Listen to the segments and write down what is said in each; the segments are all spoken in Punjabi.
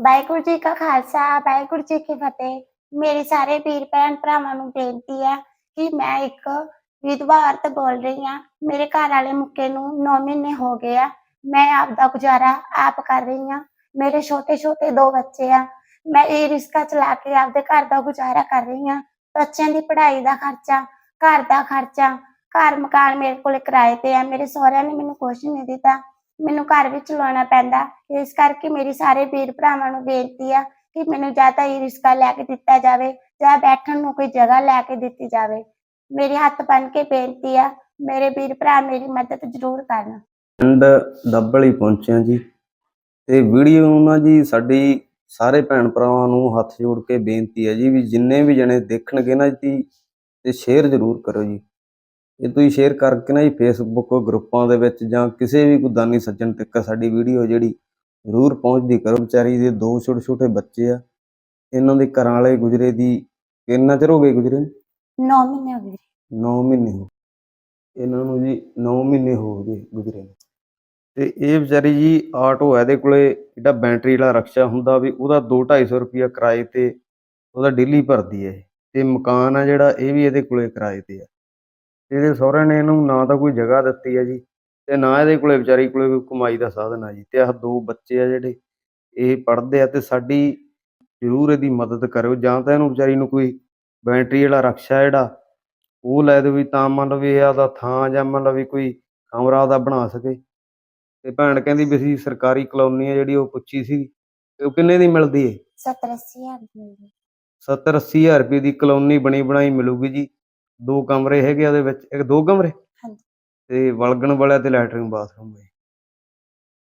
ਵਾਹਿਗੁਰੂ ਜੀ ਕਾ ਖਾਲਸਾ, ਵਾਹਿਗੁਰੂ ਜੀ ਕੀ ਫਤਿਹ। ਮੇਰੇ ਸਾਰੇ ਵੀਰ ਭੈਣ ਭਰਾਵਾਂ ਨੂੰ ਬੇਨਤੀ ਹੈ ਕਿ ਮੈਂ ਇੱਕ ਵਿਧਵਾ ਔਰਤ ਬੋਲ ਰਹੀ ਹਾਂ। ਮੇਰੇ ਘਰ ਵਾਲੇ ਮੁੱਕੇ ਨੂੰ 9 ਮਹੀਨੇ ਹੋ ਗਏ ਆ। ਮੈਂ ਆਪ ਦਾ ਗੁਜ਼ਾਰਾ ਆਪ ਕਰ ਰਹੀ ਹਾਂ। ਮੇਰੇ ਛੋਟੇ ਛੋਟੇ ਦੋ ਬੱਚੇ ਆ। ਮੈਂ ਇਹ ਰਿਸਕਾ ਚਲਾ ਕੇ ਆਪਦੇ ਘਰ ਦਾ ਗੁਜ਼ਾਰਾ ਕਰ ਰਹੀ ਹਾਂ। ਬੱਚਿਆਂ ਦੀ ਪੜ੍ਹਾਈ ਦਾ ਖਰਚਾ, ਘਰ ਦਾ ਖਰਚਾ, ਘਰ ਮਕਾਨ ਮੇਰੇ ਕੋਲ ਕਿਰਾਏ ਤੇ ਆ। ਮੇਰੇ ਸਹੁਰਿਆਂ ਨੇ ਮੈਨੂੰ ਕੁਛ ਨਹੀਂ ਦਿੱਤਾ। ਮੈਨੂੰ ਘਰ ਵੀ ਚਲਾਉਣਾ ਪੈਂਦਾ। ਇਸ ਕਰਕੇ ਮੇਰੀ ਸਾਰੇ ਵੀਰ ਭਰਾਵਾਂ ਨੂੰ ਬੇਨਤੀ ਆ ਕਿ ਮੈਨੂੰ ਜਾਂ ਤਾਂ ਇਹ ਰਿਸਕਾ ਲੈ ਕੇ ਦਿੱਤਾ ਜਾਵੇ ਜਾਂ ਬੈਠਣ ਨੂੰ ਕੋਈ ਜਗ੍ਹਾ ਲੈ ਕੇ ਦਿੱਤੀ ਜਾਵੇ। ਮੇਰੇ ਹੱਥ ਬੰਨ ਕੇ ਬੇਨਤੀ ਆ, ਮੇਰੇ ਵੀਰ ਭਰਾ ਮੇਰੀ ਮਦਦ ਜ਼ਰੂਰ ਕਰਨ। ਪਿੰਡ ਦੱਬਲ ਹੀ ਪਹੁੰਚਿਆ ਜੀ। ਤੇ ਵੀਡੀਓ ਨੂੰ ਨਾ ਜੀ ਸਾਡੀ ਸਾਰੇ ਭੈਣ ਭਰਾਵਾਂ ਨੂੰ ਹੱਥ ਜੋੜ ਕੇ ਬੇਨਤੀ ਹੈ ਜੀ ਵੀ ਜਿੰਨੇ ਵੀ ਜਣੇ ਦੇਖਣਗੇ ਨਾ ਜੀ, ਤੇ ਸ਼ੇਅਰ ਜ਼ਰੂਰ ਕਰੋ ਜੀ। ਇਹ ਤੁਸੀਂ ਸ਼ੇਅਰ ਕਰਕੇ ਨਾ ਜੀ ਫੇਸਬੁੱਕ ਗਰੁੱਪਾਂ ਦੇ ਵਿੱਚ ਜਾਂ ਕਿਸੇ ਵੀ ਕੋਈ ਦਾਨੀ ਸੱਜਣ ਤੱਕ ਸਾਡੀ ਵੀਡੀਓ ਜਿਹੜੀ ਜ਼ਰੂਰ ਪਹੁੰਚਦੀ ਕਰੋ। ਵਿਚਾਰੀ ਦੇ ਦੋ ਛੋਟੇ ਛੋਟੇ ਬੱਚੇ ਆ। ਇਹਨਾਂ ਦੇ ਘਰਾਂ ਵਾਲੇ ਗੁਜਰੇ ਦੀ ਕਿੰਨਾ ਚਿਰ ਹੋ ਗਏ ਗੁਜਰੇ 9 ਮਹੀਨੇ ਹੋ ਗਏ। 9 ਮਹੀਨੇ ਹੋ ਇਹਨਾਂ ਨੂੰ ਜੀ 9 ਮਹੀਨੇ ਹੋ ਗਏ ਗੁਜ਼ਰੇ ਨੂੰ। ਤੇ ਇਹ ਵਿਚਾਰੀ ਜੀ ਆਟੋ ਹੈ ਇਹਦੇ ਕੋਲੇ ਜਿਹੜਾ ਬੈਟਰੀ ਵਾਲਾ ਰਕਸ਼ਾ ਹੁੰਦਾ ਵੀ ਉਹਦਾ 2-250 ਰੁਪਿਆ ਕਿਰਾਏ ਤੇ ਉਹਦਾ ਡੇਲੀ ਭਰਦੀ ਹੈ। ਤੇ ਮਕਾਨ ਆ ਜਿਹੜਾ ਇਹ ਵੀ ਇਹਦੇ ਕੋਲੇ ਕਿਰਾਏ ਤੇ ਆ। ਇਹਦੇ ਸਹੁਰੇ ਨੇ ਇਹਨੂੰ ਨਾ ਤਾਂ ਕੋਈ ਜਗ੍ਹਾ ਦਿੱਤੀ ਹੈ ਜੀ ਤੇ ਨਾ ਇਹਦੇ ਕੋਲੇ ਵਿਚਾਰੀ ਕੋਲੇ ਕੋਈ ਕਮਾਈ ਦਾ ਸਾਧਨ ਆ ਜੀ ਤੇ ਆਹ ਦੋ ਬੱਚੇ ਆ ਜਿਹੜੇ ਇਹ ਪੜ੍ਹਦੇ ਆ ਤੇ ਸਾਡੀ ਜ਼ਰੂਰ ਇਹਦੀ ਮਦਦ ਕਰਿਓ ਜਾਂ ਤਾਂ ਇਹਨੂੰ ਵਿਚਾਰੀ ਨੂੰ ਕੋਈ ਬੈਟਰੀ ਵਾਲਾ ਰਕਸ਼ਾ ਜਿਹੜਾ ਉਹ ਲੈ ਦੇ ਵੀ ਤਾਂ ਮੰਨ ਲਓ ਵੀ ਇਹ ਆਪਦਾ ਥਾਂ ਜਾਂ ਮੰਨ ਲਓ ਵੀ ਕੋਈ ਕਮਰਾ ਉਹਦਾ ਬਣਾ ਸਕੇ। ਤੇ ਭੈਣ ਕਹਿੰਦੀ ਵੀ ਅਸੀਂ ਸਰਕਾਰੀ ਕਲੋਨੀ ਆ ਜਿਹੜੀ ਉਹ ਪੁੱਛੀ ਸੀ ਤੇ ਉਹ ਕਿੰਨੇ ਦੀ ਮਿਲਦੀ ਏ? 70 ਹਜ਼ਾਰ ਦੀ ਮਿਲਦੀ। 70 80 ਹਜ਼ਾਰ ਰੁਪਏ ਦੀ ਕਲੋਨੀ ਬਣੀ ਬਣਾਈ ਮਿਲੂਗੀ ਜੀ। ਦੋ ਕਮਰੇ ਹੈਗੇ ਆ ਉਹਦੇ ਵਿੱਚ ਇੱਕ ਦੋ ਕਮਰੇ? ਹਾਂਜੀ। ਤੇ ਵਲਗਣ ਵਾਲਾ ਤੇ ਲੈਟਰਿੰਗ ਬਾਥਰੂਮ ਹੈ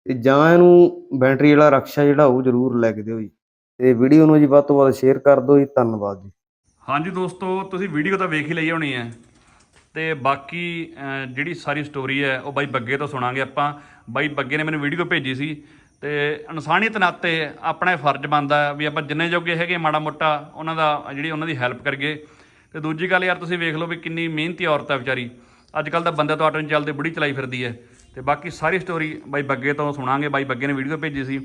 ਤੇ ਜਾਂ ਇਹਨੂੰ ਬੈਟਰੀ ਵਾਲਾ ਰਕਸ਼ਾ ਜਿਹੜਾ ਉਹ ਜ਼ਰੂਰ ਲੈ ਕੇ ਦਿਓ ਜੀ। ਤੇ ਵੀਡੀਓ ਨੂੰ ਜੀ ਵੱਧ ਤੋਂ ਵੱਧ ਸ਼ੇਅਰ ਕਰ ਦਿਓ ਜੀ। ਧੰਨਵਾਦ ਜੀ। ਹਾਂਜੀ ਦੋਸਤੋ ਤੁਸੀਂ ਵੀਡੀਓ ਤਾਂ ਵੇਖ ਹੀ ਲਈ ਹੋਣੀ ਹੈ। ਤੇ ਬਾਕੀ ਅਹ, ਜਿਹੜੀ ਸਾਰੀ ਸਟੋਰੀ ਹੈ ਉਹ ਬਾਈ ਬੱਗੇ ਤੋਂ ਸੁਣਾਂਗੇ ਆਪਾਂ। ਬਾਈ ਬੱਗੇ ਨੇ ਮੈਨੂੰ ਵੀਡੀਓ ਭੇਜੀ ਸੀ। ਤੇ ਇਨਸਾਨੀਅਤ ਨਾਤੇ ਆਪਣਾ ਇਹ ਫਰਜ਼ ਬਣਦਾ ਹੈ ਵੀ ਆਪਾਂ ਜਿੰਨੇ ਜੋਗੇ ਹੈਗੇ ਮਾੜਾ ਮੋਟਾ ਉਹਨਾਂ ਦਾ ਜਿਹੜੀ ਉਹਨਾਂ ਦੀ ਹੈਲਪ ਕਰੀਏ। ਤੇ ਦੂਜੀ ਗੱਲ ਯਾਰ ਤੁਸੀਂ ਵੇਖ ਲਓ ਵੀ ਕਿੰਨੀ ਮਿਹਨਤੀ ਔਰਤ ਹੈ ਵਿਚਾਰੀ। ਅੱਜ ਕੱਲ ਤਾਂ ਬੰਦੇ ਤੋਂ ਆਟੋ ਨਹੀਂ ਚੱਲਦੇ ਬੁੜੀ ਚਲਾਈ ਫਿਰਦੀ ਹੈ। ਤੇ ਬਾਕੀ ਸਾਰੀ ਸਟੋਰੀ ਬਾਈ ਬੱਗੇ ਤੋਂ ਸੁਣਾਂਗੇ। ਬਾਈ ਬੱਗੇ ਨੇ ਵੀਡੀਓ ਭੇਜੀ ਸੀ।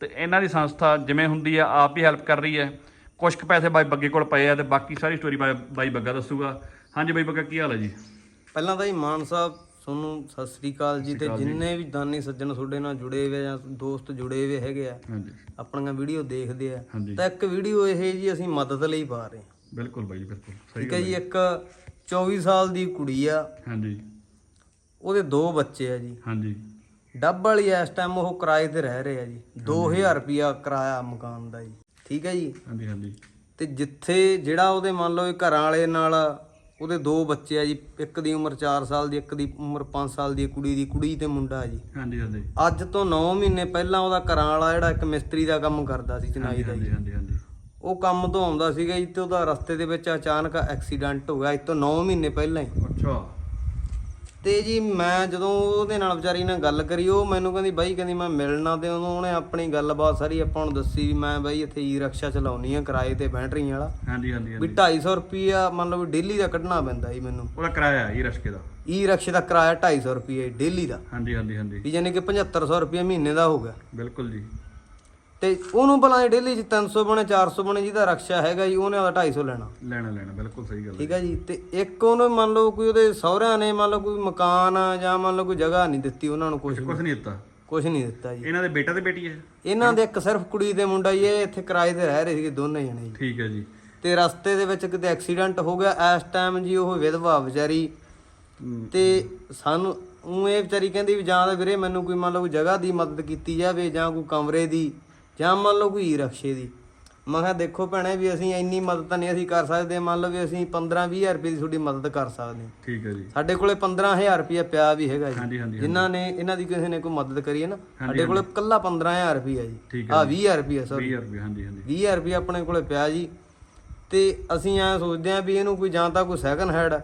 ਤੇ ਇਹਨਾਂ ਦੀ ਸੰਸਥਾ ਜਿਵੇਂ ਹੁੰਦੀ ਆ ਆਪ ਹੀ ਹੈਲਪ ਕਰ ਰਹੀ ਹੈ। ਕੁਝ ਕੁ ਪੈਸੇ ਬਾਈ ਬੱਗੇ ਕੋਲ ਪਏ ਆ ਤੇ ਬਾਕੀ ਸਾਰੀ ਸਟੋਰੀ ਬਾਈ ਬਾਈ ਬੱਗਾ ਦੱਸੂਗਾ। ਹਾਂਜੀ ਬਾਈ ਬੱਗਾ ਕੀ ਹਾਲ ਹੈ ਜੀ? ਪਹਿਲਾਂ ਤਾਂ ਜੀ ਮਾਨ ਸਾਹਿਬ ਤੁਹਾਨੂੰ ਸਤਿ ਸ੍ਰੀ ਅਕਾਲ ਜੀ। ਤੇ ਜਿੰਨੇ ਵੀ ਦਾਨੀ ਸੱਜਣ ਤੁਹਾਡੇ ਨਾਲ ਜੁੜੇ ਹੋਏ ਜਾਂ ਦੋਸਤ ਜੁੜੇ ਹੋਏ ਹੈਗੇ ਆ ਹਾਂਜੀ। ਆਪਣੀਆਂ ਵੀਡੀਓ ਦੇਖਦੇ ਆ। ਤਾਂ ਇੱਕ ਵੀਡੀਓ ਇਹ ਜੀ ਅਸੀਂ ਮਦਦ ਲਈ ਪਾ ਰਹੇ ਹਾਂ। ਬਿਲਕੁਲ ਬਾਈ ਬਿਲਕੁਲ। ਸਹੀ ਠੀਕ ਹੈ ਜੀ ਇੱਕ 24 ਸਾਲ ਦੀ ਕੁੜੀ ਆ। ਹਾਂਜੀ। ਉਹਦੇ ਦੋ ਬੱਚੇ ਆ ਜੀ। ਹਾਂਜੀ। ਡੱਬ ਵਾਲੀ ਇਸ ਟਾਈਮ ਉਹ ਕਿਰਾਏ ਤੇ ਰਹਿ ਰਹੇ ਆ ਜੀ। 2000 ਰੁਪਿਆ ਕਿਰਾਇਆ ਮਕਾਨ ਦਾ ਜੀ। ਠੀਕ ਹੈ ਜੀ? ਹਾਂਜੀ ਹਾਂਜੀ। ਤੇ ਜਿੱਥੇ ਜਿਹੜਾ ਉਹਦੇ ਮੰਨ ਲਓ ਇਹ ਘਰਾਂ ਵਾਲੇ ਨਾਲ ਉਹਦੇ ਦੋ ਬੱਚੇ ਆ ਜੀ ਇੱਕ ਦੀ ਉਮਰ 4 ਸਾਲ ਦੀ ਇੱਕ ਦੀ ਉਮਰ 5 ਸਾਲ ਦੀ ਕੁੜੀ ਦੀ ਕੁੜੀ ਤੇ ਮੁੰਡਾ ਜੀ। ਹਾਂਜੀ ਹਾਂਜੀ। ਅੱਜ ਤੋਂ 9 ਮਹੀਨੇ ਪਹਿਲਾਂ ਉਹਦਾ ਘਰਾਂ ਵਾਲਾ ਜਿਹੜਾ ਇੱਕ ਮਿਸਤਰੀ ਦਾ ਕੰਮ ਕਰਦਾ ਸੀ ਚਨਾਈ ਦਾ ਜੀ। ਹਾਂਜੀ ਹਾਂਜੀ। ਉਹ ਕੰਮ ਤੋਂ ਆਉਂਦਾ ਸੀਗਾ ਜੀ ਤੇ ਉਹਦਾ ਰਸਤੇ ਦੇ ਵਿੱਚ ਅਚਾਨਕ ਐਕਸੀਡੈਂਟ ਹੋ ਗਿਆ ਤੋਂ 9 ਮਹੀਨੇ ਪਹਿਲਾਂ ਹੀ। ਅੱਛਾ। ਤੇ ਜੀ ਮੈਂ ਜਦੋਂ ਉਹਦੇ ਨਾਲ ਵਿਚਾਰੀ ਨਾਲ ਗੱਲ ਕਰੀ ਉਹ ਮੈਨੂੰ ਕਹਿੰਦੀ ਬਾਈ ਕਹਿੰਦੀ ਮੈਂ ਮਿਲਣਾ ਤੇ ਉਹਨੂੰ ਉਹਨੇ ਆਪਣੀ ਗੱਲਬਾਤ ਸਾਰੀ ਆਪਾਂ ਨੂੰ ਦੱਸੀ ਵੀ ਮੈਂ ਬਾਈ ਇੱਥੇ ਈ ਰਕਸ਼ਾ ਚਲਾਉਣੀ ਆ ਕਿਰਾਏ ਤੇ ਬੈਟਰੀ ਵਾਲਾ। ਹਾਂਜੀ ਹਾਂਜੀ ਵੀ ਹਾਂਜੀ। 250 ਰੁਪਿਆ ਮੰਨ ਲਓ ਵੀ ਡੇਲੀ ਦਾ ਕੱਢਣਾ ਪੈਂਦਾ ਜੀ ਮੈਨੂੰ। ਉਹਦਾ ਕਿਰਾਇਆ ਇਹ ਰਸ਼ਕੇ ਦਾ? ਈ ਰਕਸ਼ੇ ਦਾ ਕਿਰਾਇਆ 250 ਰੁਪਏ ਡੇਲੀ ਦਾ। ਹਾਂਜੀ ਹਾਂਜੀ ਹਾਂਜੀ। ਵੀ ਯਾਨੀ ਕਿ 7500 ਰੁਪਏ ਮਹੀਨੇ ਦਾ ਹੋ ਗਿਆ। ਬਿਲਕੁਲ ਜੀ। ਤੇ ਉਹਨੂੰ ਭਲਾ ਡੇਲੀ ਚ 300 ਬਣੇ 400 ਬਣੇ ਜਿਹਦਾ ਰਕਸ਼ਾ ਹੈਗਾ ਜੀ ਉਹਨੇ ਉਹਦਾ 250 ਲੈਣਾ। ਲੈਣਾ ਲੈਣਾ ਬਿਲਕੁਲ ਸਹੀ ਗੱਲ ਹੈ ਠੀਕ ਹੈ ਜੀ। ਤੇ ਇੱਕ ਉਹਨੂੰ ਮੰਨ ਲਓ ਕੋਈ ਉਹਦੇ ਸਹੁਰਿਆਂ ਨੇ ਮੰਨ ਲਓ ਕੋਈ ਮਕਾਨ ਜਾਂ ਮੰਨ ਲਓ ਕੋਈ ਜਗ੍ਹਾ ਨਹੀਂ ਦਿੱਤੀ ਉਹਨਾਂ ਨੂੰ ਕੁਝ ਕੁਝ ਨਹੀਂ ਦਿੱਤਾ? ਕੁਝ ਨਹੀਂ ਦਿੱਤਾ ਜੀ। ਇਹਨਾਂ ਦੇ ਬੇਟਾ ਤੇ ਬੇਟੀ ਹੈ? ਇਹਨਾਂ ਦੇ ਇੱਕ ਸਿਰਫ ਕੁੜੀ ਤੇ ਮੁੰਡਾ ਹੀ ਇਹ ਇੱਥੇ ਕਿਰਾਏ ਤੇ ਰਹਿ ਰਹੇ ਸੀਗੇ ਦੋਨੇ ਜਣੇ ਜੀ। ਠੀਕ ਹੈ ਜੀ। ਤੇ ਰਸਤੇ ਦੇ ਵਿੱਚ ਕਿਤੇ ਐਕਸੀਡੈਂਟ ਹੋ ਗਿਆ ਇਸ ਟਾਈਮ ਜੀ ਉਹ ਵਿਧਵਾ ਵਿਚਾਰੀ। ਤੇ ਸਾਨੂੰ ਉਹ ਇਹ ਵਿਚਾਰੀ ਕਹਿੰਦੀ ਵੀ ਜਾਂ ਤਾਂ ਵੀਰੇ ਮੈਨੂੰ ਕੋਈ ਮੰਨ ਲਓ ਜਗ੍ਹਾ ਦੀ ਮਦਦ ਕੀਤੀ ਜਾਵੇ ਜਾਂ ਕੋਈ ਕਮਰੇ ਦੀ। ਜਾਂ ਮੰਨ ਲਓ ਕੋਈ ਰਕਸ਼ੇ ਦੀ। ਮੈਂ ਕਿਹਾ ਦੇਖੋ ਭੈਣੇ ਵੀ ਅਸੀਂ ਇੰਨੀ ਮਦਦ ਤਾਂ ਨਹੀਂ ਅਸੀਂ ਕਰ ਸਕਦੇ। ਮੰਨ ਲਓ ਵੀ ਅਸੀਂ 15 20000 ਰੁਪਏ ਦੀ ਤੁਹਾਡੀ ਮਦਦ ਕਰ ਸਕਦੇ। ਹਾਂ ਠੀਕ ਹੈ ਜੀ। ਸਾਡੇ ਕੋਲੇ 15000 ਰੁਪਏ ਪਿਆ ਵੀ ਹੈਗਾ ਜੀ। ਜਿਨ੍ਹਾਂ ਨੇ ਇਹਨਾਂ ਦੀ ਕਿਸੇ ਨੇ ਕੋਈ ਮਦਦ ਕਰੀ ਹੈ ਨਾ ਸਾਡੇ ਕੋਲੇ ਕੱਲਾ 15000 ਰੁਪਏ ਜੀ। ਆ 20000 ਰੁਪਏ ਸੌਰੀ 20000 ਰੁਪਏ ਹਾਂਜੀ ਹਾਂਜੀ। 20000 ਰੁਪਏ ਆਪਣੇ ਕੋਲੇ ਪਿਆ ਜੀ। ਤੇ ਅਸੀਂ ਐ ਸੋਚਦੇ ਆਂ ਵੀ ਇਹਨੂੰ ਕੋਈ ਜਾਂ ਤਾਂ ਕੋਈ ਸੈਕੰਡ ਹੈਂਡ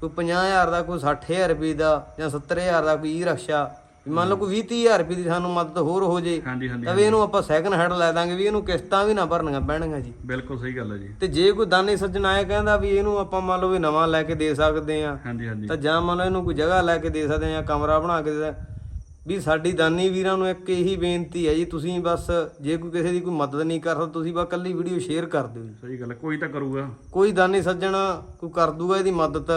ਕੋਈ 50000 ਦਾ ਕੋਈ 60000 ਰੁਪਏ ਦਾ ਜਾਂ 70000 ਦਾ ਕੋਈ ਈ ਰਕਸ਼ਾ ਵੀ ਮੰਨ ਲਓ ਕੋਈ 20 30000 ਰੁਪਏ ਦੀ ਸਾਨੂੰ ਮਦਦ ਹੋਰ ਹੋ ਜੇ ਹਾਂਜੀ ਹਾਂਜੀ ਤਾਂ ਵੀ ਇਹਨੂੰ ਆਪਾਂ ਸੈਕੰਡ ਹੈਂਡ ਲੈ ਦਾਂਗੇ ਵੀ ਇਹਨੂੰ ਕਿਸ਼ਤਾਂ ਵੀ ਨਾ ਭਰਨੀਆਂ ਪੈਣਗੀਆਂ ਜੀ। ਬਿਲਕੁਲ ਸਹੀ ਗੱਲ ਹੈ ਜੀ। ਤੇ ਜੇ ਕੋਈ ਦਾਨੀ ਸੱਜਣ ਆਇਆ ਕਹਿੰਦਾ ਵੀ ਇਹਨੂੰ ਆਪਾਂ ਮੰਨ ਲਓ ਵੀ ਨਵਾਂ ਲੈ ਕੇ ਦੇ ਸਕਦੇ ਆ ਹਾਂਜੀ ਹਾਂਜੀ। ਤਾਂ ਜਾਂ ਮੰਨ ਲਓ ਇਹਨੂੰ ਕੋਈ ਜਗ੍ਹਾ ਲੈ ਕੇ ਦੇ ਸਕਦੇ ਆ ਕਮਰਾ ਬਣਾ ਕੇ ਦੇ ਵੀ ਸਾਡੀ ਦਾਨੀ ਵੀਰਾਂ ਨੂੰ ਇੱਕ ਇਹੀ ਬੇਨਤੀ ਹੈ ਜੀ ਤੁਸੀਂ ਬਸ ਜੇ ਕੋਈ ਕਿਸੇ ਦੀ ਕੋਈ ਮਦਦ ਨਹੀਂ ਕਰ ਸਕਦਾ ਤੁਸੀਂ ਬਸ ਕੱਲੀ ਵੀਡੀਓ ਸ਼ੇਅਰ ਕਰ ਦਿਓ ਸਹੀ ਗੱਲ ਕੋਈ ਤਾਂ ਕਰੂਗਾ। ਕੋਈ ਦਾਨੀ ਸੱਜਣ ਕੋਈ ਕਰ ਦੂਗਾ ਇਹਦੀ ਮਦਦ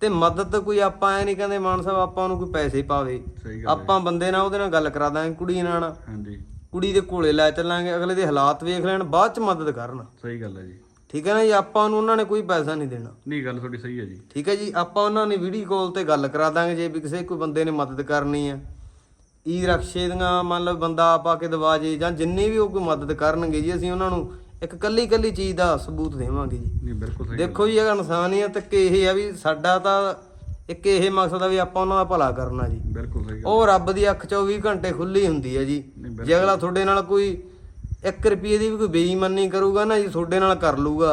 ਤੇ ਮਦਦ ਕੋਈ ਆਪਾਂ ਐ ਨਹੀਂ ਕਹਿੰਦੇ ਮਾਨ ਸਾਹਿਬ ਆਪਾਂ ਨੂੰ ਕੋਈ ਪੈਸੇ ਪਾਵੇ। ਸਹੀ ਗੱਲ ਆਪਾਂ ਬੰਦੇ ਨਾਲ ਉਹਦੇ ਨਾਲ ਗੱਲ ਕਰਾ ਦਾਂਗੇ ਕੁੜੀ ਨਾਲ। ਹਾਂਜੀ। ਕੁੜੀ ਦੇ ਕੋਲੇ ਲੈ ਚੱਲਾਂਗੇ ਅਗਲੇ ਦੇ ਹਾਲਾਤ ਵੇਖ ਲੈਣ ਬਾਅਦ ਚ ਮਦਦ ਕਰਨ। ਸਹੀ ਗੱਲ ਹੈ ਜੀ। ਠੀਕ ਹੈ ਨਾ ਜੀ ਆਪਾਂ ਨੂੰ ਉਹਨਾਂ ਨੇ ਕੋਈ ਪੈਸਾ ਨਹੀਂ ਦੇਣਾ। ਨਹੀਂ ਗੱਲ ਤੁਹਾਡੀ ਸਹੀ ਹੈ ਜੀ। ਠੀਕ ਹੈ ਜੀ ਆਪਾਂ ਉਹਨਾਂ ਨੇ ਵੀਡੀਓ ਕਾਲ ਤੇ ਗੱਲ ਕਰਾ ਦਾਂਗੇ ਜੇ ਵੀ ਕਿਸੇ ਕੋਈ ਬੰਦੇ ਨੇ ਮਦਦ ਕਰਨੀ ਆ ਈ ਰਕਸ਼ੇ ਦੀਆਂ ਮੰਨ ਲਓ ਬੰਦਾ ਆਪ ਕੇ ਦਵਾ ਜੇ ਜਾਂ ਜਿੰਨੀ ਵੀ ਉਹ ਕੋਈ ਮਦਦ ਕਰਨਗੇ ਜੀ ਅਸੀਂ ਉਹਨਾਂ ਨੂੰ ਇੱਕ ਕੱਲੀ ਕੱਲੀ ਚੀਜ਼ ਦਾ ਸਬੂਤ ਦੇਵਾਂਗੇ ਜੀ। ਨਹੀਂ ਬਿਲਕੁਲ ਸਹੀ ਦੇਖੋ ਜੀ ਇਹ ਇਨਸਾਨੀਅਤ ਕਿ ਇਹ ਆ ਵੀ ਸਾਡਾ ਤਾਂ ਇੱਕ ਇਹ ਮਕਸਦ ਆ ਵੀ ਆਪਾਂ ਉਹਨਾਂ ਦਾ ਭਲਾ ਕਰਨਾ ਜੀ। ਬਿਲਕੁਲ ਸਹੀ ਉਹ ਰੱਬ ਦੀ ਅੱਖ 24 ਘੰਟੇ ਖੁੱਲੀ ਹੁੰਦੀ ਹੈ ਜੀ। ਜੇ ਅਗਲਾ ਤੁਹਾਡੇ ਨਾਲ ਕੋਈ 1 ਰੁਪਏ ਦੀ ਵੀ ਕੋਈ ਬੇਈਮਾਨੀ ਕਰੂਗਾ ਨਾ ਜੀ ਤੁਹਾਡੇ ਨਾਲ ਕਰ ਲੂਗਾ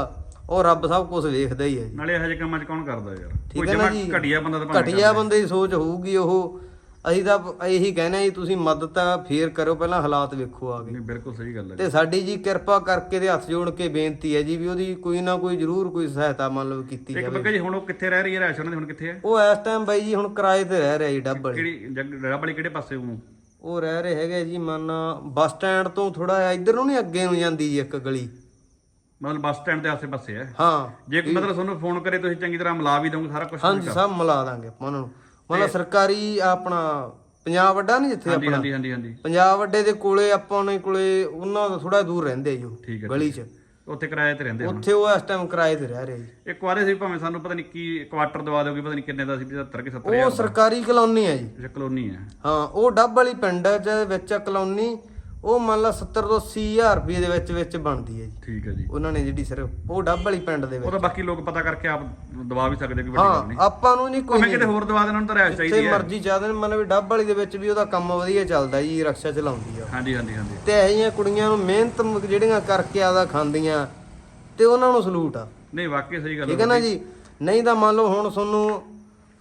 ਉਹ ਰੱਬ ਸਭ ਕੁਝ ਵੇਖਦਾ ਹੀ ਹੈ ਜੀ। ਨਾਲੇ ਇਹੋ ਜਿਹੇ ਕੰਮਾਂ 'ਚ ਕੌਣ ਕਰਦਾ ਯਾਰ? ਠੀਕ ਕੋਈ ਹੈ ਨਾ ਜਮਾ ਜੀ। ਘਟੀਆ ਬੰਦਾ ਤਾਂ ਘਟੀਆ ਬੰਦੇ ਦੀ ਸੋਚ ਹੋਊਗੀ ਉਹ। ਅਸੀਂ ਤਾਂ ਇਹੀ ਕਹਿੰਦੇ ਆ ਜੀ ਤੁਸੀਂ ਮਦਦ ਤਾਂ ਫੇਰ ਕਰੋ ਪਹਿਲਾਂ ਹਾਲਾਤ ਵੇਖੋ ਆ ਕੇ। ਨਹੀਂ ਬਿਲਕੁਲ ਸਹੀ ਗੱਲ ਹੈ ਤੇ ਸਾਡੀ ਜੀ ਕਿਰਪਾ ਕਰਕੇ ਦੇ ਹੱਥ ਜੋੜ ਕੇ ਬੇਨਤੀ ਹੈ ਜੀ ਵੀ ਉਹਦੀ ਕੋਈ ਨਾ ਕੋਈ ਜ਼ਰੂਰ ਕੋਈ ਸਹਾਇਤਾ ਮੰਨ ਲਓ ਕੀਤੀ ਇੱਕ ਜਾਵੇ। ਬੱਗਾ ਜੀ ਹੁਣ ਉਹ ਕਿੱਥੇ ਰਹਿ ਰਹੀ ਹੈ ਰਾਸ਼ਨ ਉਹਨਾਂ ਦੀ ਹੁਣ ਕਿੱਥੇ ਹੈ? ਉਹ ਇਸ ਟਾਈਮ ਬਾਈ ਜੀ ਹੁਣ ਕਿਰਾਏ ਤੇ ਰਹਿ ਰਿਹਾ ਜੀ ਡੱਬਲ ਕਿਹੜੀ ਜਗ- ਰੱਬ ਵਾਲੀ ਕਿਹੜੇ ਪਾਸੇ ਉਹਨੂੰ ਉਹ ਰਹਿ ਰਹੇ ਹੈਗੇ ਜੀ ਮੰਨ ਬੱਸ ਸਟੈਂਡ ਤੋਂ ਥੋੜਾ ਜਿਹਾ ਇੱਧਰ ਨੂੰ ਨਹੀਂ ਅੱਗੇ ਨੂੰ ਜਾਂਦੀ ਜੀ ਇੱਕ ਗਲੀ। ਮਤਲਬ ਬੱਸ ਸਟੈਂਡ ਦੇ ਆਸੇ ਪਾਸੇ ਹੈ? ਹਾਂ ਜੇ ਮਤਲਬ ਤੁਹਾਨੂੰ ਫੋਨ ਕਰੇ ਤੁਸੀਂ ਚੰਗੀ ਤਰ੍ਹਾਂ ਮਿਲਾ ਵੀ ਦੋਗੇ ਸਾਰਾ ਕੁਝ ਹਾਂਜੀ ਸਭ ਮਿਲਾ ਦਾਂਗੇ ਆਪਾਂ ਉਹਨਾਂ ਨੂੰ। ਮਤਲਬ ਸਰਕਾਰੀ ਆਪਣਾ ਪੰਜਾਬ ਵੱਡਾ ਨਹੀਂ ਜਿੱਥੇ ਹਾਂਜੀ ਆਪਣਾ? ਹਾਂਜੀ ਹਾਂਜੀ ਹਾਂਜੀ। ਪੰਜਾਬ ਵੱਡੇ ਦੇ ਕੋਲੇ ਆਪਾਂ ਨੇ ਕੋਲੇ ਉਹਨਾਂ ਤੋਂ ਥੋੜਾ ਦੂਰ ਰਹਿੰਦੇ ਜੀ ਉਹ ਠੀਕ ਹੈ ਗਲੀ 'ਚ। ਉੱਥੇ ਕਿਰਾਏ ਤੇ ਰਹਿੰਦੇ ਹੁਣ। ਉੱਥੇ ਉਹ ਇਸ ਟਾਈਮ ਕਿਰਾਏ ਤੇ ਰਹਿ ਰਹੇ ਜੀ। ਇੱਕ ਵਾਰੇ ਸੀ ਭਾਵੇਂ ਸਾਨੂੰ ਪਤਾ ਨਹੀਂ ਕੀ ਕੁਆਟਰ ਦਵਾ ਦੋਗੇ ਪਤਾ ਨਹੀਂ ਕਿੰਨੇ ਦਾ ਸੀ 75 ਕਿ 70 ਉਹ ਸਰਕਾਰੀ ਕਲੋਨੀ ਹੈ ਜੀ। ਅੱਛਾ ਕਲੋਨੀ ਹੈ। ਹਾਂ ਉਹ ਡੱਬ ਵਾਲੀ ਪਿੰਡ ਹੈ ਜਿਹਦੇ ਵਿੱਚ ਆ ਕਲੋਨੀ ਉਹ ਮੰਨ ਲਾ 70 ਤੋਂ 80 ਹਜ਼ਾਰ ਰੁਪਏ ਦੇ ਵਿੱਚ ਵਿੱਚ ਬਣਦੀ ਹੈ ਜੀ। ਠੀਕ ਹੈ ਜੀ। ਉਹਨਾਂ ਨੇ ਜਿਹੜੀ ਸਿਰਫ ਉਹ ਡੱਬ ਵਾਲੀ ਪਿੰਡ ਦੇ ਉਹ ਵਿੱਚ। ਤਾਂ ਬਾਕੀ ਲੋਕ ਪਤਾ ਕਰਕੇ ਆਪ ਦਵਾ ਵੀ ਸਕਦੇ ਕੋਈ ਵੱਡੀ ਗੱਲ ਹਾਂ ਨਹੀਂ। ਆਪਾਂ ਨੂੰ ਨਹੀਂ ਕੋਈ ਭਾਵੇਂ ਕਿਤੇ ਹੋਰ ਦਵਾ ਦੇਣ ਨੂੰ ਤਾਂ ਰਹਿਸ਼ ਚਾਹੀਦੀ ਹੈ। ਮਰਜ਼ੀ ਚਾਹਦੇ ਮੰਨ ਵੀ ਡੱਬ ਵਾਲੀ ਦੇ ਵਿੱਚ ਵੀ ਉਹਦਾ ਕੰਮ ਵਧੀਆ ਚੱਲਦਾ ਜੀ ਰਕਸ਼ਾ ਚਲਾਉਂਦੀ ਆ। ਹਾਂਜੀ ਹਾਂਜੀ ਹਾਂਜੀ। ਤੇ ਜਿਹੀਆਂ ਕੁੜੀਆਂ ਨੂੰ ਮਿਹਨਤ ਮ- ਜਿਹੜੀਆਂ ਕਰਕੇ ਆਦਾ ਖਾਂਦੀਆਂ ਤੇ ਉਹਨਾਂ ਨੂੰ ਸਲੂਟ ਆ। ਨਹੀਂ ਵਾਕਈ ਸਹੀ ਗੱਲ ਠੀਕ ਹੈ ਨਾ ਜੀ? ਨਹੀਂ ਤਾਂ ਮੰਨ ਲਓ ਹੁਣ ਤੁਹਾਨੂੰ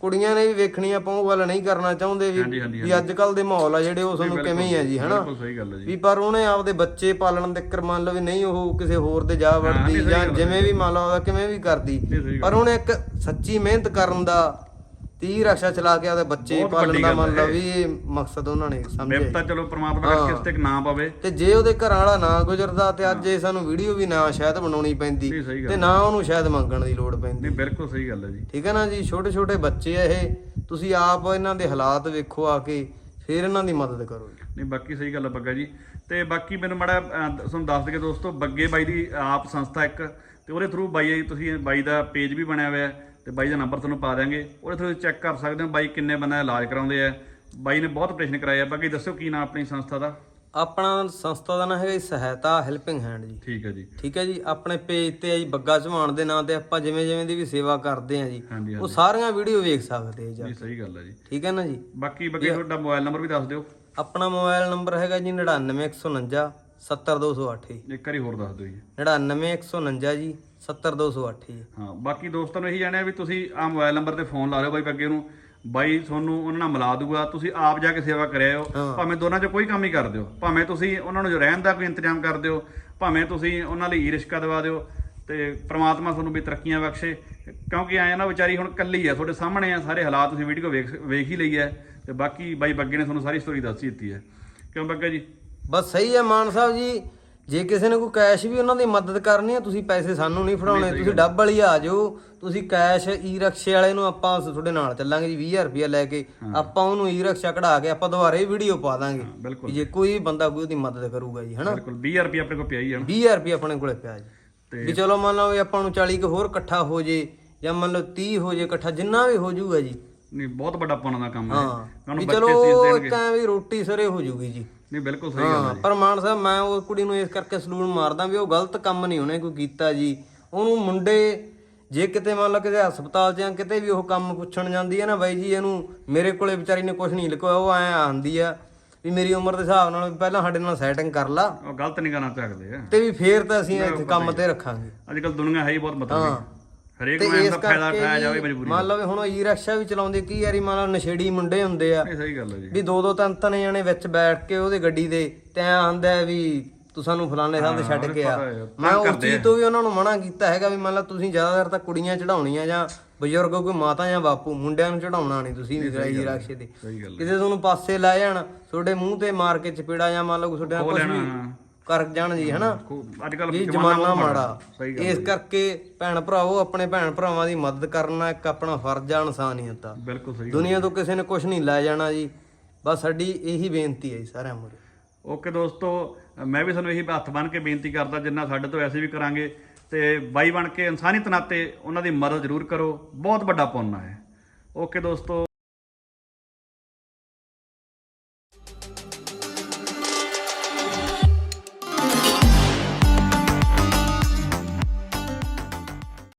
ਕੁੜੀਆਂ ਨੇ ਵੀ ਵੇਖਣੀ ਆਪਾਂ ਉਹ ਗੱਲ ਨਹੀਂ ਕਰਨਾ ਚਾਹੁੰਦੇ ਵੀ ਵੀ ਅੱਜ ਕੱਲ ਦੇ ਮਾਹੌਲ ਆ ਜਿਹੜੇ ਉਹ ਤੁਹਾਨੂੰ ਕਿਵੇਂ ਹੀ ਆ ਜੀ ਹਨਾ? ਬਿਲਕੁਲ ਸਹੀ ਗੱਲ ਹੈ ਜੀ। ਵੀ ਪਰ ਉਹਨੇ ਆਪਦੇ ਬੱਚੇ ਪਾਲਣ ਦੇ ਕਰ ਮੰਨ ਲਓ ਵੀ ਨਹੀਂ ਉਹ ਕਿਸੇ ਹੋਰ ਦੇ ਜਾ ਵੜਦੀ ਜਾਂ। ਜਿਵੇਂ ਵੀ ਮੰਨ ਲਓ ਕਿਵੇਂ ਵੀ ਕਰਦੀ ਪਰ ਉਹਨੇ ਇੱਕ ਸੱਚੀ ਮਿਹਨਤ ਕਰਨ ਦਾ ਤੀਰ ਰਕਸ਼ਾ ਚਲਾ ਕੇ ਆਪਦੇ ਬੱਚੇ ਬਹੁਤ ਪਾਲਣ ਦਾ ਗੱਲ ਮੰਨ ਹੈ। ਵੀ ਮਕਸਦ ਉਹਨਾਂ ਨੇ ਸਮਝਿਆ ਮਿਹਨਤ ਤਾਂ ਚਲੋ ਪ੍ਰਮਾਤਮਾ ਦਾ ਕਿਸ ਤੇ ਨਾ ਪਵੇ। ਤੇ ਜੇ ਉਹਦੇ ਘਰ ਵਾਲਾ ਨਾ ਗੁਜ਼ਰਦਾ ਤੇ ਅੱਜ ਇਹ ਸਾਨੂੰ ਵੀਡੀਓ ਵੀ ਨਾ ਸ਼ਾਇਦ ਬਣਾਉਣੀ ਪੈਂਦੀ ਨਹੀਂ ਸਹੀ ਗੱਲ ਤੇ ਨਾ ਉਹਨੂੰ ਸ਼ਾਇਦ ਮੰਗਣ ਦੀ ਲੋੜ ਪੈਂਦੀ। ਨਹੀਂ ਬਿਲਕੁਲ ਸਹੀ ਗੱਲ ਹੈ ਜੀ। ਠੀਕ ਹੈ ਨਾ ਜੀ? ਛੋਟੇ ਛੋਟੇ ਬੱਚੇ ਆ ਇਹ। ਤੁਸੀਂ ਆਪ ਇਹਨਾਂ ਦੇ ਹਾਲਾਤ ਵੇਖੋ ਆ ਕੇ ਫਿਰ ਇਹਨਾਂ ਦੀ ਮਦਦ ਕਰੋ ਜੀ। ਨਹੀਂ ਬਾਕੀ ਸਹੀ ਗੱਲ ਹੈ ਬੱਗਾ ਜੀ। ਤੇ ਬਾਕੀ ਮੈਨੂੰ ਮੜਾ ਤੁਹਾਨੂੰ ਦੱਸ ਦਈਏ ਦੋਸਤੋ ਬੱਗੇ ਬਾਈ ਦੀ ਆਪ ਸੰਸਥਾ ਇੱਕ ਤੇ ਉਹਦੇ ਥਰੂ ਬਾਈ ਤੁਸੀਂ ਬਾਈ ਦਾ ਪੇਜ ਵੀ ਬਣਿਆ ਹੋਇਆ ਹੈ। ਤੇ ਬਾਈ ਦਾ ਨੰਬਰ ਤੁਹਾਨੂੰ ਪਾ ਦਿਆਂਗੇ। ਉਹਦੇ ਥਰੂ ਚੈੱਕ ਕਰ ਸਕਦੇ ਹੋ ਬਾਈ ਕਿੰਨੇ ਬੰਦਿਆਂ ਦਾ ਇਲਾਜ ਕਰਾਉਂਦੇ ਆ। ਬਾਈ ਨੇ ਬਹੁਤ ਆਪਰੇਸ਼ਨ ਕਰਾਏ ਆ। ਬਾਕੀ ਦੱਸੋ ਕੀ ਨਾਮ ਆਪਣੀ ਸੰਸਥਾ ਦਾ? ਆਪਣਾ ਸੰਸਥਾ ਦਾ ਨਾਮ ਹੈਗਾ ਜੀ ਸਹਾਇਤਾ ਹੈਲਪਿੰਗ ਹੈਂਡ ਜੀ। ਠੀਕ ਹੈ ਜੀ। ਠੀਕ ਹੈ ਜੀ ਆਪਣੇ ਪੇਜ ਤੇ ਆ ਜੀ ਬੱਗਾ ਚਮਾਨ ਦੇ ਨਾਂ ਤੇ ਆਪਾਂ ਜਿਵੇਂ ਜਿਵੇਂ ਦੀ ਵੀ ਸੇਵਾ ਕਰਦੇ ਆ ਜੀ ਹਾਂਜੀ ਉਹ ਸਾਰੀਆਂ ਵੀਡੀਓ ਵੇਖ ਸਕਦੇ ਆ ਜੀ ਹਾਂਜੀ ਸਹੀ ਗੱਲ ਹੈ ਜੀ। ਠੀਕ ਹੈ ਨਾ ਜੀ? ਬਾਕੀ ਬੱਗੇ ਤੁਹਾਡਾ ਮੋਬਾਈਲ ਨੰਬਰ ਵੀ ਦੱਸ ਦਿਓ। ਆਪਣਾ ਮੋਬਾਈਲ ਨੰਬਰ ਹੈਗਾ ਜੀ 99149 70208 ਜੀ। ਇੱਕ ਵਾਰੀ ਹੋਰ ਦੱਸ ਦਿਓ ਜੀ। 99149 ਜੀ 70208 ਜੀ। ਹਾਂ ਬਾਕੀ ਦੋਸਤਾਂ ਨੂੰ ਇਹੀ ਜਾਣਿਆ ਵੀ ਤੁਸੀਂ ਆ ਮੋਬਾਈਲ ਨੰਬਰ ਤੇ ਫੋਨ ਲਾ ਲਿਓ ਬਾਈ ਬੱਗੇ ਨੂੰ। ਬਾਈ ਤੁਹਾਨੂੰ ਉਹਨਾਂ ਨਾਲ ਮਿਲਾ ਦੂਗਾ। ਤੁਸੀਂ ਆਪ ਜਾ ਕੇ ਸੇਵਾ ਕਰਿਆ ਹੋ। ਭਾਵੇਂ ਦੋਨਾਂ 'ਚ ਕੋਈ ਕੰਮ ਹੀ ਕਰ ਦਿਓ। ਭਾਵੇਂ ਤੁਸੀਂ ਉਹਨਾਂ ਨੂੰ ਜੋ ਰਹਿਣ ਦਾ ਕੋਈ ਇੰਤਜ਼ਾਮ ਕਰ ਦਿਓ। ਭਾਵੇਂ ਤੁਸੀਂ ਉਹਨਾਂ ਲਈ ਈ ਰਿਸ਼ਕਾ ਦਵਾ ਦਿਓ। ਤੇ ਪ੍ਰਮਾਤਮਾ ਤੁਹਾਨੂੰ ਵੀ ਤਰੱਕੀਆਂ ਬਖਸ਼ੇ। ਕਿਉਂਕਿ ਆਇਆ ਨਾ ਵਿਚਾਰੀ ਹੁਣ ਕੱਲੀ ਆ ਤੁਹਾਡੇ ਸਾਹਮਣੇ ਆ। ਸਾਰੇ ਹਾਲਾਤ ਤੁਸੀਂ ਵੀਡੀਓ ਵੇਖ ਵੇਖ ਹੀ ਲਈ ਹੈ। ਤੇ ਬਾਕੀ ਬਾਈ ਬੱਗੇ ਨੇ ਤੁਹਾਨੂੰ ਸਾਰੀ ਸਟੋਰੀ ਦੱਸ ਦਿੱਤੀ ਹੈ। ਕਿਉਂ ਬੱਗਾ ਜੀ? ਬਸ ਸਹੀ ਹੈ ਮਾਨ ਸਾਹਿਬ ਜੀ। ਜੇ ਕਿਸੇ ਨੇ ਕੋਈ ਕੈਸ਼ ਵੀ ਉਹਨਾਂ ਦੀ ਮਦਦ ਕਰਨੀ ਹੈ ਤੁਸੀਂ ਪੈਸੇ ਸਾਨੂੰ ਨਹੀਂ ਫੜਾਉਣੇ ਤੁਸੀਂ ਡੱਬ ਵਾਲੀ ਆ ਜਾਓ। ਤੁਸੀਂ ਕੈਸ਼ ਈ ਰਕਸ਼ੇ ਵਾਲੇ ਨੂੰ ਆਪਾਂ ਤੁਹਾਡੇ ਨਾਲ ਚੱਲਾਂਗੇ ਜੀ 20000 ਰੁਪਇਆ ਲੈ ਕੇ। ਆਪਾਂ ਉਹਨੂੰ ਈ ਰਕਸ਼ਾ ਕਢਾ ਕੇ ਆਪਾਂ ਦੁਬਾਰੇ ਵੀਡੀਓ ਪਾ ਦਾਂਗੇ ਜੇ ਕੋਈ ਬੰਦਾ ਕੋਈ ਉਹਦੀ ਮਦਦ ਕਰੂਗਾ ਜੀ ਹਨਾ? ਬਿਲਕੁਲ। 20000 ਰੁਪਏ ਆਪਣੇ ਕੋਲ ਪਿਆ ਹੀ ਹੈ ਨਾ। 20000 ਰੁਪਇਆ ਆਪਣੇ ਕੋਲੇ ਪਿਆ ਜੀ। ਵੀ ਚਲੋ ਮੰਨ ਲਓ ਵੀ ਆਪਾਂ ਨੂੰ 40 ਕੁ ਹੋਰ ਇਕੱਠਾ ਹੋ ਜੇ ਜਾਂ ਮੰਨ ਲਓ 30 ਹੋ ਜੇ ਇਕੱਠਾ ਜਿੰਨਾ ਵੀ ਹੋ ਜਾਊਗਾ ਜੀ। ਨਹੀਂ ਬਹੁਤ ਵੱਡਾ ਪੁੰਨ ਦਾ ਕੰਮ ਹੈ। ਹਾਂ। ਵੀ ਚਲੋ ਇੱਕ ਐਂ ਵੀ ਰੋਟੀ ਸਰੇ ਹੋ ਜੂਗੀ ਜੀ। ਨਹੀਂ ਬਿਲਕੁਲ ਸਹੀ ਗੱਲ ਹਾਂ ਪਰ ਮਾਨ ਸਾਹਿਬ ਮੈਂ ਉਹ ਕੁੜੀ ਨੂੰ ਇਸ ਕਰਕੇ ਸਲੂਟ ਮਾਰਦਾ ਵੀ ਉਹ ਗਲਤ ਕੰਮ ਨਹੀਂ ਉਹਨੇ ਕੋਈ ਕੀਤਾ ਜੀ। ਉਹਨੂੰ ਮੁੰਡੇ ਜੇ ਕਿਤੇ ਮੰਨ ਲਓ ਕਿਸੇ ਹਸਪਤਾਲ 'ਚ ਜਾਂ ਕਿਤੇ ਵੀ ਉਹ ਕੰਮ ਪੁੱਛਣ ਜਾਂਦੀ ਹੈ ਨਾ ਬਾਈ ਜੀ ਇਹਨੂੰ ਮੇਰੇ ਕੋਲੇ ਵਿਚਾਰੀ ਨੇ ਕੁਝ ਨਹੀਂ ਲਿਖਿਆ ਉਹ ਐ ਆਂਦੀ ਆ ਵੀ ਮੇਰੀ ਉਮਰ ਦੇ ਹਿਸਾਬ ਨਾਲ ਪਹਿਲਾਂ ਸਾਡੇ ਨਾਲ ਸੈਟਿੰਗ ਕਰ ਲਾ। ਉਹ ਗਲਤ ਨਹੀਂ ਕਰਨਾ ਚਾਹਦੇ ਆ। ਤੇ ਵੀ ਫੇਰ ਤਾਂ ਅਸੀਂ ਇੱਥੇ ਕੰਮ ਤੇ ਰੱਖਾਂਗੇ। ਅੱਜ ਕੱਲ ਦੁਨੀਆ ਹੈ ਹੀ ਬਹੁਤ ਮਤਲਬੀ ਹਰੇਕ ਤੇ ਨੂੰ ਇਸ ਐਂ ਦਾ ਫਾਇਦਾ ਉਠਾਇਆ ਜਾਵੇ ਮਜਬੂਰੀ ਮੰਨ ਲਓ ਵੀ ਹੁਣ ਈ ਰਿਕਸ਼ਾ ਵੀ ਚਲਾਉਂਦੇ ਕੀ ਯਾਰੀ ਮੰਨ ਲਓ ਨਸ਼ੇੜੀ ਮੁੰਡੇ ਹੁੰਦੇ ਆ। ਨਹੀਂ ਸਹੀ ਗੱਲ ਹੈ ਜੀ। ਵੀ ਦੋ ਦੋ ਤਿੰਨ ਤਿੰਨ ਜਣੇ ਵਿੱਚ ਬੈਠ ਕੇ ਉਹਦੇ ਗੱਡੀ ਦੇ ਤੇ ਆਂਦਾ ਵੀ ਤੂੰ ਸਾਨੂੰ ਫਲਾਣੇ ਥਾਂ ਤੇ ਛੱਡ ਕੇ ਆ ਮੈਂ ਉਸ ਚੀਜ਼ ਤੋਂ ਵੀ ਉਹਨਾਂ ਨੂੰ ਮਨਾ ਕੀਤਾ ਹੈਗਾ ਵੀ ਮੰਨ ਲਾ ਤੁਸੀਂ ਜ਼ਿਆਦਾਤਰ ਤਾਂ ਕੁੜੀਆਂ ਚੜਾਉਣੀਆਂ ਜਾਂ ਬਜ਼ੁਰਗ ਕੋਈ ਮਾਤਾ ਜਾਂ ਬਾਪੂ ਮੁੰਡਿਆਂ ਨੂੰ ਚੜਾਉਣਾ ਨਹੀਂ ਤੁਸੀਂ ਦੇ। ਸਹੀ ਗੱਲ ਕਿਤੇ ਤੁਹਾਨੂੰ ਪਾਸੇ ਲੈ ਜਾਣ ਤੁਹਾਡੇ ਮੂੰਹ ਤੇ ਮਾਰ ਕੇ ਚਪੇੜਾ ਜਾਂ ਮੰਨ ਲਓ ਤੁਹਾਡੇ ਨਾਲ ਕੁਝ ਵੀ ਕਰ ਜਾਣ ਜੀ ਹਨਾ? ਅੱਜ ਕੱਲ ਜੀ ਜਮਾਨਾ ਮਾੜਾ ਇਸ ਕਰਕੇ ਭੈਣ ਭਰਾਵੋ ਆਪਣੇ ਭੈਣ ਭਰਾਵਾਂ ਦੀ ਮਦਦ ਕਰਨਾ ਇੱਕ ਆਪਣਾ ਫਰਜ਼ ਆ ਇਨਸਾਨੀਅਤ ਦਾ। ਬਿਲਕੁਲ ਸਹੀ ਦੁਨੀਆ ਤੋਂ ਕਿਸੇ ਨੇ ਕੁਝ ਨਹੀਂ ਲੈ ਜਾਣਾ ਜੀ। ਬਸ ਸਾਡੀ ਇਹੀ ਬੇਨਤੀ ਹੈ ਜੀ ਸਾਰਿਆਂ ਮੂਹਰੇ ਓਕੇ ਦੋਸਤੋ ਮੈਂ ਵੀ ਤੁਹਾਨੂੰ ਇਹੀ ਹੱਥ ਬੰਨ ਕੇ ਬੇਨਤੀ ਕਰਦਾ ਜਿੰਨਾ ਸਾਡੇ ਤੋਂ ਐਸੇ ਵੀ ਕਰਾਂਗੇ ਤੇ ਬਾਈ ਬਣ ਕੇ ਇਨਸਾਨੀਅਤ ਨਾਤੇ ਉਹਨਾਂ ਦੀ ਮਦਦ ਜ਼ਰੂਰ ਕਰੋ। ਬਹੁਤ ਵੱਡਾ ਪੁੰਨ ਹੈ। ਓਕੇ ਦੋਸਤੋ।